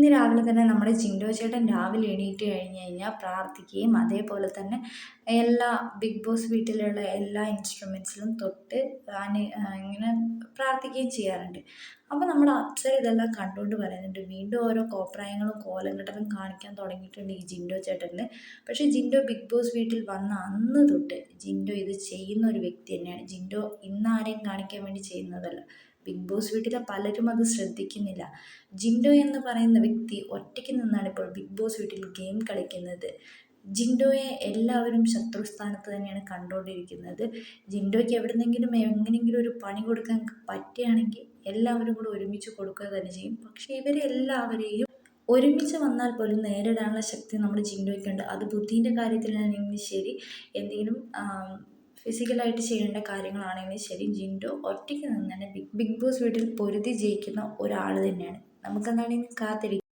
ഇന്ന് രാവിലെ തന്നെ നമ്മുടെ ജിൻഡോ ചേട്ടൻ രാവിലെ എണീറ്റ് കഴിഞ്ഞ് കഴിഞ്ഞാൽ പ്രാർത്ഥിക്കുകയും അതേപോലെ തന്നെ എല്ലാ ബിഗ് ബോസ് വീട്ടിലുള്ള എല്ലാ ഇൻസ്ട്രുമെൻസിലും തൊട്ട് ഇങ്ങനെ പ്രാർത്ഥിക്കുകയും ചെയ്യാറുണ്ട്. അപ്പോൾ നമ്മൾ അപ്സര ഇതെല്ലാം കണ്ടുകൊണ്ട് പറയുന്നുണ്ട്. വീണ്ടും ഓരോ കോപ്രായങ്ങളും കോലം കെട്ടലും കാണിക്കാൻ തുടങ്ങിയിട്ടുണ്ട് ഈ ജിൻഡോ ചേട്ടന്. പക്ഷേ ജിൻഡോ ബിഗ് ബോസ് വീട്ടിൽ വന്ന അന്ന് തൊട്ട് ജിൻഡോ ഇത് ചെയ്യുന്ന ഒരു വ്യക്തി തന്നെയാണ്. ജിൻഡോ ഇന്നാരെയും കാണിക്കാൻ വേണ്ടി ചെയ്യുന്നതല്ല. ബിഗ് ബോസ് വീട്ടിലെ പലരും അത് ശ്രദ്ധിക്കുന്നില്ല. ജിൻഡോ എന്ന് പറയുന്ന വ്യക്തി ഒറ്റയ്ക്ക് നിന്നാണ് ഇപ്പോൾ ബിഗ് ബോസ് വീട്ടിൽ ഗെയിം കളിക്കുന്നത്. ജിൻഡോയെ എല്ലാവരും ശത്രുസ്ഥാനത്ത് തന്നെയാണ് കണ്ടുകൊണ്ടിരിക്കുന്നത്. ജിൻഡോയ്ക്ക് എവിടെന്നെങ്കിലും എങ്ങനെയെങ്കിലും ഒരു പണി കൊടുക്കാൻ പറ്റുകയാണെങ്കിൽ എല്ലാവരും കൂടെ ഒരുമിച്ച് കൊടുക്കുക തന്നെ ചെയ്യും. പക്ഷേ ഇവരെ എല്ലാവരെയും ഒരുമിച്ച് വന്നാൽ പോലും നേരിടാനുള്ള ശക്തി നമ്മുടെ ജിൻഡോയ്ക്കുണ്ട്. അത് ബുദ്ധീന്റെ കാര്യത്തിലാണെങ്കിലും ശരി. എന്തെങ്കിലും ഫിസിക്കലായിട്ട് ചെയ്യേണ്ട കാര്യങ്ങളാണെങ്കിലും ശരി. ജിൻഡോ ഒറ്റയ്ക്ക് നിന്ന് തന്നെ ബിഗ് ബിഗ് ബോസ് വീട്ടിൽ പൊരുതി ജയിക്കുന്ന ഒരാൾ തന്നെയാണ്. നമുക്കെന്താണെങ്കിൽ കാത്തിരിക്കാം